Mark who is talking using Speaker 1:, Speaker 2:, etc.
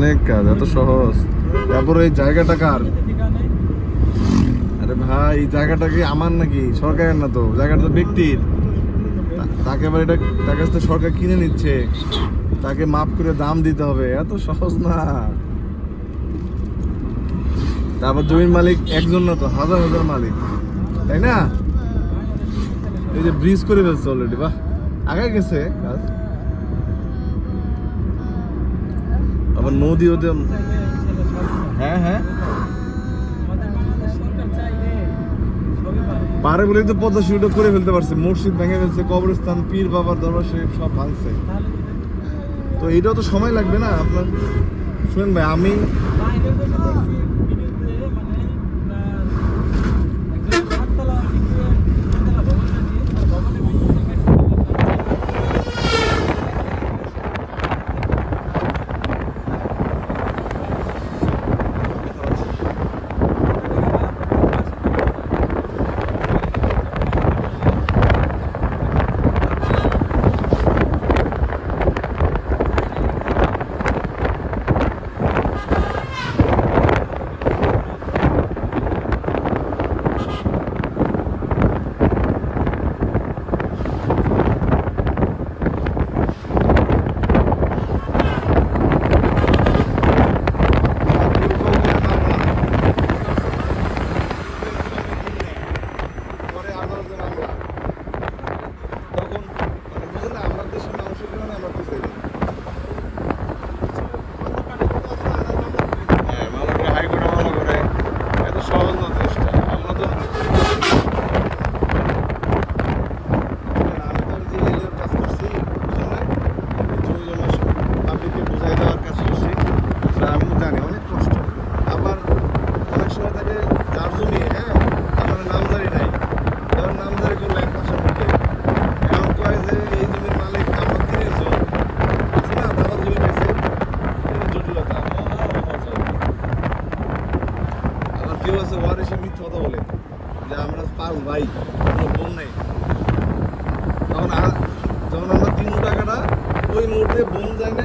Speaker 1: অনেক কাজ, এত সহজ। তারপর এই জায়গাটা কার? আরে ভাই জায়গাটা কি আমার নাকি? সরকারের না তো, জায়গাটা তো ব্যক্তির। তাকে এবার এটা, তার কাছ থেকে সরকার কিনে নিচ্ছে। তাকে মাপ করে দাম দিতে হবে, এত সহজ না। তারপর জমির মালিক একজন না তো, হাজার হাজার মালিক। তাই না? এই যে ব্রিজ করে ফেলছে অলরেডি বাহ। আগে গেছে কাজ। আবার নদী ওদের হ্যাঁ হ্যাঁ। পারে বলেই তো পদ্মা সেতুটা করে ফেলতে পারছে। মসজিদ ভেঙে ফেলছে, কবরস্থান, পীর বাবার দরবার শরীফ সব ভাঙছে। তো এইটাও তো সময় লাগবে না? আপনার শুনেন ভাই, আমি পরে আদালতে মামলা তখন মানে বুঝলেন না, আমরা দেশের মানুষের কারণে আমরা পিছিয়ে যাই। হ্যাঁ, মামলা করে, হাইকোর্টে মামলা করে। এত সহজ না দেশটা। আমরা তো- আমি তো ওই যে রেলের কাজ করছি, বুঝলেন না? জমি জমা সব publicকে বুঝাই দেওয়ার কাজ করছি। সেটা আমি জানি, অনেক কষ্ট। আবার অনেক সময় থাকে যার জমি, হ্যাঁ, আমার নামজারি নাই। এবার নামজারি করল এক মাসের মধ্যে। এখন কয় যে এই জমির মালিক আমার দিনের জন। আছে না, দাদা জমি পাইছে। এই জটিলতা। আবার কেউ আছে ওয়ার এসে মিথ্যা কথা বলে যে আমরা পাঁচ ভাই, কোনো বোন নেই। তখন যখন আমরা তিন টাকাটা ওই মুহূর্তে বোন যায় না